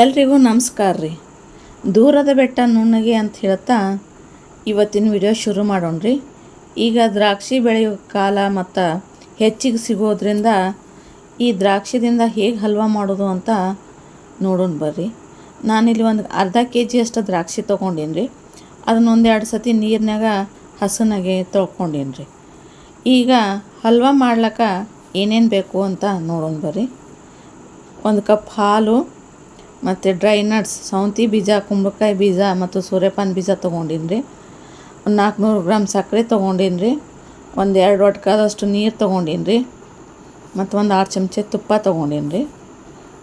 ಎಲ್ರಿಗೂ ನಮಸ್ಕಾರ ರೀ. ದೂರದ ಬೆಟ್ಟ ನುಣ್ಣಗೆ ಅಂತ ಹೇಳ್ತಾ ಇವತ್ತಿನ ವಿಡಿಯೋ ಶುರು ಮಾಡೋಣ್ರಿ ಈಗ ದ್ರಾಕ್ಷಿ ಬೆಳೆಯೋ ಕಾಲ ಮತ್ತು ಹೆಚ್ಚಿಗೆ ಸಿಗೋದ್ರಿಂದ ಈ ದ್ರಾಕ್ಷಿದಿಂದ ಹೇಗೆ ಹಲ್ವಾ ಮಾಡೋದು ಅಂತ ನೋಡೋಣ ಬರ್ರಿ. ನಾನಿಲ್ಲಿ ಒಂದು ಅರ್ಧ ಕೆ ಜಿಯಷ್ಟು ದ್ರಾಕ್ಷಿ ತೊಗೊಂಡೀನಿ ರೀ. ಅದನ್ನ ಒಂದೆರಡು ಸತಿ ನೀರಿನಾಗ ಹಸನಾಗೆ ತೊಳ್ಕೊಂಡೀನಿ ರೀ. ಈಗ ಹಲ್ವಾ ಮಾಡ್ಲಕ್ಕ ಏನೇನು ಬೇಕು ಅಂತ ನೋಡೋಣ ಬರ್ರಿ. ಒಂದು ಕಪ್ ಹಾಲು ಮತ್ತು ಡ್ರೈ ನಟ್ಸ್ ಸೌಂತಿ ಬೀಜ, ಕುಂಬಳಕಾಯಿ ಬೀಜ ಮತ್ತು ಸೂರ್ಯಪಾನ ಬೀಜ ತೊಗೊಂಡೀನಿ ರೀ ಒಂದು ನಾಲ್ಕುನೂರು ಗ್ರಾಮ್ ಸಕ್ಕರೆ ತೊಗೊಂಡೀನಿ ರೀ ಒಂದು ಎರಡು ಒಟ್ಕಾದಷ್ಟು ನೀರು ತೊಗೊಂಡೀನಿ ರೀ ಮತ್ತು ಒಂದು ಆರು ಚಮಚ ತುಪ್ಪ ತೊಗೊಂಡೀನಿ ರೀ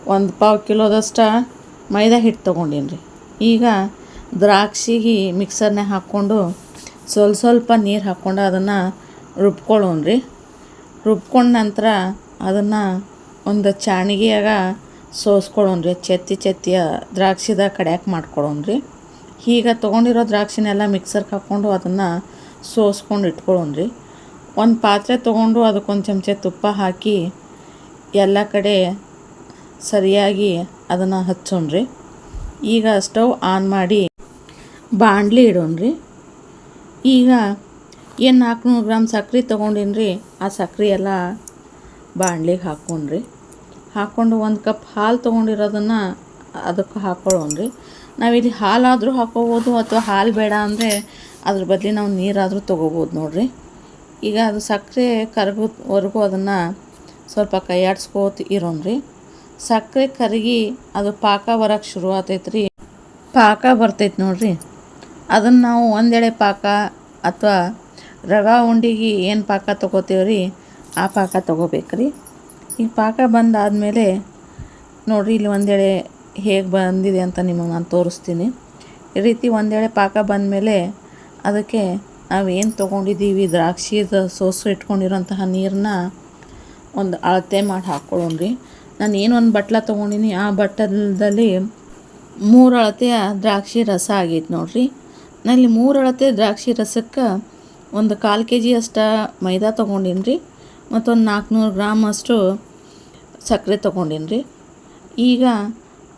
ಒಂದು ಪಾವು ಕಿಲೋದಷ್ಟು ಮೈದಾ ಹಿಟ್ಟು ತೊಗೊಂಡೀನಿ ರೀ ಈಗ ದ್ರಾಕ್ಷಿಗೆ ಮಿಕ್ಸರ್ನಾಗ ಹಾಕ್ಕೊಂಡು ಸ್ವಲ್ಪ ಸ್ವಲ್ಪ ನೀರು ಹಾಕ್ಕೊಂಡು ಅದನ್ನು ರುಬ್ಕೊಳ್ಳೋಣ ರೀ ರುಬ್ಕೊಂಡ ನಂತರ ಅದನ್ನು ಒಂದು ಚಾಣಿಗೆಯಾಗ ಸೋಸ್ಕೊಳ್ಳೋಣ ರೀ ಚೆತ್ತಿ ಚೆತ್ತಿ ದ್ರಾಕ್ಷಿದ ಕಡ್ಯಾಕ್ ಮಾಡ್ಕೊಳ್ಳೋಣ ರೀ ಈಗ ತೊಗೊಂಡಿರೋ ದ್ರಾಕ್ಷಿನೆಲ್ಲ ಮಿಕ್ಸರ್ಗೆ ಹಾಕ್ಕೊಂಡು ಅದನ್ನು ಸೋಸ್ಕೊಂಡು ಇಟ್ಕೊಳ್ಳೋಣ ರೀ ಒಂದು ಪಾತ್ರೆ ತೊಗೊಂಡು ಅದಕ್ಕೊಂದು ಚಮಚ ತುಪ್ಪ ಹಾಕಿ ಎಲ್ಲ ಕಡೆ ಸರಿಯಾಗಿ ಅದನ್ನು ಹಚ್ಚೋಣ ರೀ ಈಗ ಸ್ಟವ್ ಆನ್ ಮಾಡಿ ಬಾಣಲಿ ಇಡೋಣ ರೀ ಈಗ ಏನು ನಾಲ್ಕುನೂರು ಗ್ರಾಮ್ ಸಕ್ರೆ ತೊಗೊಂಡಿನ್ರಿ, ಆ ಸಕ್ರೆ ಎಲ್ಲ ಬಾಂಡ್ಲಿಗೆ ಹಾಕ್ಕೊಂಡ್ರಿ. ಹಾಕ್ಕೊಂಡು ಒಂದು ಕಪ್ ಹಾಲು ತೊಗೊಂಡಿರೋದನ್ನು ಅದಕ್ಕೆ ಹಾಕ್ಕೊಳ್ಳೋಣ ರೀ ನಾವಿಲ್ಲಿ ಹಾಲಾದರೂ ಹಾಕೋಬೋದು ಅಥವಾ ಹಾಲು ಬೇಡ ಅಂದರೆ ಅದ್ರ ಬದಲಿ ನಾವು ನೀರಾದರೂ ತೊಗೋಬೋದು ನೋಡಿರಿ. ಈಗ ಅದು ಸಕ್ಕರೆ ಕರಗೋವರೆಗೂ ಅದನ್ನು ಸ್ವಲ್ಪ ಕೈಯಾಡಿಸ್ಕೋತ ಇರೋಣ ರೀ ಸಕ್ಕರೆ ಕರಗಿ ಅದು ಪಾಕ ಬರೋಕ್ಕೆ ಶುರು ಆತೈತೆ ರೀ ಪಾಕ ಬರ್ತೈತೆ ನೋಡಿರಿ. ಅದನ್ನು ನಾವು ಒಂದೆಡೆ ಪಾಕ ಅಥವಾ ರವೆ ಉಂಡಿಗೆ ಏನು ಪಾಕ ತೊಗೋತೀವಿ ರೀ ಆ ಪಾಕ ತೊಗೋಬೇಕು ರೀ ಈಗ ಪಾಕ ಬಂದಾದಮೇಲೆ ನೋಡಿರಿ, ಇಲ್ಲಿ ಒಂದೆಡೆ ಹೇಗೆ ಬಂದಿದೆ ಅಂತ ನಿಮಗೆ ನಾನು ತೋರಿಸ್ತೀನಿ. ಈ ರೀತಿ ಒಂದೇಳೆ ಪಾಕ ಬಂದಮೇಲೆ ಅದಕ್ಕೆ ನಾವು ಏನು ತೊಗೊಂಡಿದ್ದೀವಿ ದ್ರಾಕ್ಷಿದ ಸೋಸು ಇಟ್ಕೊಂಡಿರೋಂತಹ ನೀರನ್ನ ಒಂದು ಅಳತೆ ಮಾಡಿ ಹಾಕ್ಕೊಳ್ಳೋಣ್ರಿ ನಾನು ಏನು ಒಂದು ಬಟ್ಲ ತೊಗೊಂಡಿನಿ, ಆ ಬಟ್ಟಲದಲ್ಲಿ ಮೂರು ಅಳತೆಯ ದ್ರಾಕ್ಷಿ ರಸ ಆಗೈತೆ ನೋಡಿರಿ. ನಲ್ಲಿ ಮೂರು ಅಳತೆ ದ್ರಾಕ್ಷಿ ರಸಕ್ಕೆ ಒಂದು ಕಾಲು ಕೆ ಜಿಯಷ್ಟು ಮೈದಾ ತೊಗೊಂಡಿನ್ರಿ. ರೀ ಮತ್ತೊಂದು ನಾಲ್ಕುನೂರು ಗ್ರಾಮ್ ಅಷ್ಟು ಸಕ್ಕರೆ ತೊಗೊಂಡೀನಿ ರೀ. ಈಗ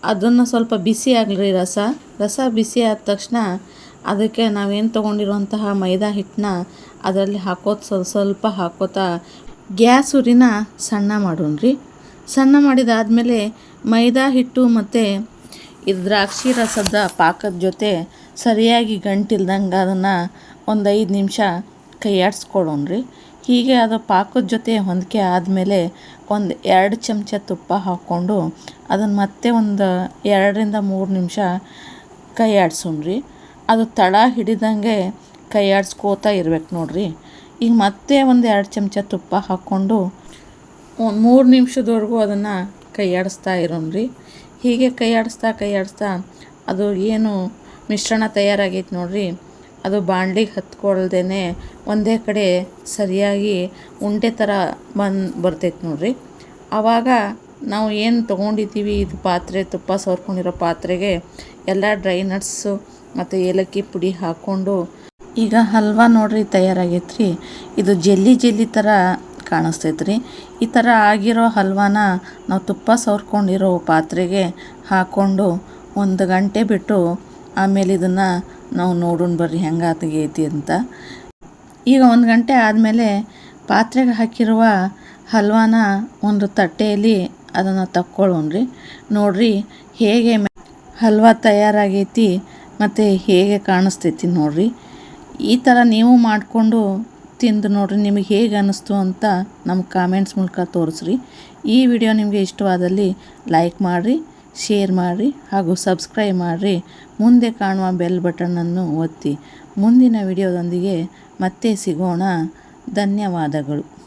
ಅದನ್ನು ಸ್ವಲ್ಪ ಬಿಸಿ ಆಗಲಿ ರಸ. ರಸ ಬಿಸಿ ಆದ ತಕ್ಷಣ ಅದಕ್ಕೆ ನಾವೇನು ತೊಗೊಂಡಿರುವಂತಹ ಮೈದಾ ಹಿಟ್ಟನ್ನ ಅದರಲ್ಲಿ ಹಾಕೋತ ಸ್ವಲ್ಪ ಸ್ವಲ್ಪ ಹಾಕೋತಾ ಗ್ಯಾಸ್ ಉರಿನ ಸಣ್ಣ ಮಾಡೋಣ ರೀ. ಸಣ್ಣ ಮಾಡಿದಾದಮೇಲೆ ಮೈದಾ ಹಿಟ್ಟು ಮತ್ತು ಇದು ದ್ರಾಕ್ಷಿ ರಸದ ಪಾಕದ ಜೊತೆ ಸರಿಯಾಗಿ ಗಂಟಿಲ್ದಂಗೆ ಅದನ್ನು ಒಂದು ಐದು ನಿಮಿಷ ಕೈಯಾಡಿಸ್ಕೊಳೋಣ್ರಿ ಹೀಗೆ ಅದು ಪಾಕದ ಜೊತೆ ಹೊಂದಿಕೆ ಆದಮೇಲೆ ಒಂದು ಎರಡು ಚಮಚ ತುಪ್ಪ ಹಾಕ್ಕೊಂಡು ಅದನ್ನು ಮತ್ತೆ ಒಂದು ಎರಡರಿಂದ ಮೂರು ನಿಮಿಷ ಕೈ ಆಡ್ಸೋಣ್ರಿ ಅದು ತಳ ಹಿಡಿದಂಗೆ ಕೈ ಆಡಿಸ್ಕೋತಾ ಇರ್ಬೇಕು ನೋಡ್ರಿ. ಈಗ ಮತ್ತೆ ಒಂದು ಎರಡು ಚಮಚ ತುಪ್ಪ ಹಾಕ್ಕೊಂಡು ಒಂದು ಮೂರು ನಿಮಿಷದವರೆಗೂ ಅದನ್ನು ಕೈ ಆಡಿಸ್ತಾ ಇರೋಣ್ರಿ. ಹೀಗೆ ಕೈ ಆಡಿಸ್ತಾ ಕೈ ಆಡಿಸ್ತಾ ಅದು ಏನು ಮಿಶ್ರಣ ತಯಾರಾಗೈತೆ ನೋಡಿರಿ. ಅದು ಬಾಣಲಿಗೆ ಹತ್ಕೊಳ್ದೇ ಒಂದೇ ಕಡೆ ಸರಿಯಾಗಿ ಉಂಡೆ ಥರ ಬಂದು ಬರ್ತೈತೆ ನೋಡಿರಿ. ಆವಾಗ ನಾವು ಏನು ತೊಗೊಂಡಿದ್ದೀವಿ ಇದು ಪಾತ್ರೆ, ತುಪ್ಪ ಸವರ್ಕೊಂಡಿರೋ ಪಾತ್ರೆಗೆ ಎಲ್ಲ ಡ್ರೈ ನಟ್ಸು ಮತ್ತು ಏಲಕ್ಕಿ ಪುಡಿ ಹಾಕ್ಕೊಂಡು ಈಗ ಹಲ್ವಾ ನೋಡ್ರಿ ತಯಾರಾಗೈತೆ ರೀ ಇದು ಜೆಲ್ಲಿ ಜೆಲ್ಲಿ ಥರ ಕಾಣಿಸ್ತೈತೆ ರೀ ಈ ಥರ ಆಗಿರೋ ಹಲ್ವಾನ ನಾವು ತುಪ್ಪ ಸವರ್ಕೊಂಡಿರೋ ಪಾತ್ರೆಗೆ ಹಾಕ್ಕೊಂಡು ಒಂದು ಗಂಟೆ ಬಿಟ್ಟು ಆಮೇಲೆ ಇದನ್ನು ನಾವು ನೋಡೋಣ ಬರ್ರಿ ಹೆಂಗೆ ಆತಗೈತಿ ಅಂತ. ಈಗ ಒಂದು ಗಂಟೆ ಆದಮೇಲೆ ಪಾತ್ರೆಗೆ ಹಾಕಿರುವ ಹಲ್ವಾನ ಒಂದು ತಟ್ಟೆಯಲ್ಲಿ ಅದನ್ನು ತಕ್ಕೊಳ್ಳೋಣ್ರಿ ನೋಡ್ರಿ, ಹೇಗೆ ಹಲ್ವಾ ತಯಾರಾಗೈತಿ ಮತ್ತು ಹೇಗೆ ಕಾಣಿಸ್ತೈತಿ ನೋಡ್ರಿ. ಈ ಥರ ನೀವು ಮಾಡಿಕೊಂಡು ತಿಂದು ನೋಡ್ರಿ, ನಿಮಗೆ ಹೇಗೆ ಅನ್ನಿಸ್ತು ಅಂತ ನಮ್ಮ ಕಾಮೆಂಟ್ಸ್ ಮೂಲಕ ತೋರಿಸ್ರಿ. ಈ ವಿಡಿಯೋ ನಿಮಗೆ ಇಷ್ಟವಾದಲ್ಲಿ ಲೈಕ್ ಮಾಡಿರಿ. ಶೇರ್ ಮಾಡಿರಿ ಹಾಗೂ ಸಬ್ಸ್ಕ್ರೈಬ್ ಮಾಡಿರಿ. ಮುಂದೆ ಕಾಣುವ ಬೆಲ್ ಬಟನನ್ನು ಒತ್ತಿ. ಮುಂದಿನ ವಿಡಿಯೋದೊಂದಿಗೆ ಮತ್ತೆ ಸಿಗೋಣ. ಧನ್ಯವಾದಗಳು.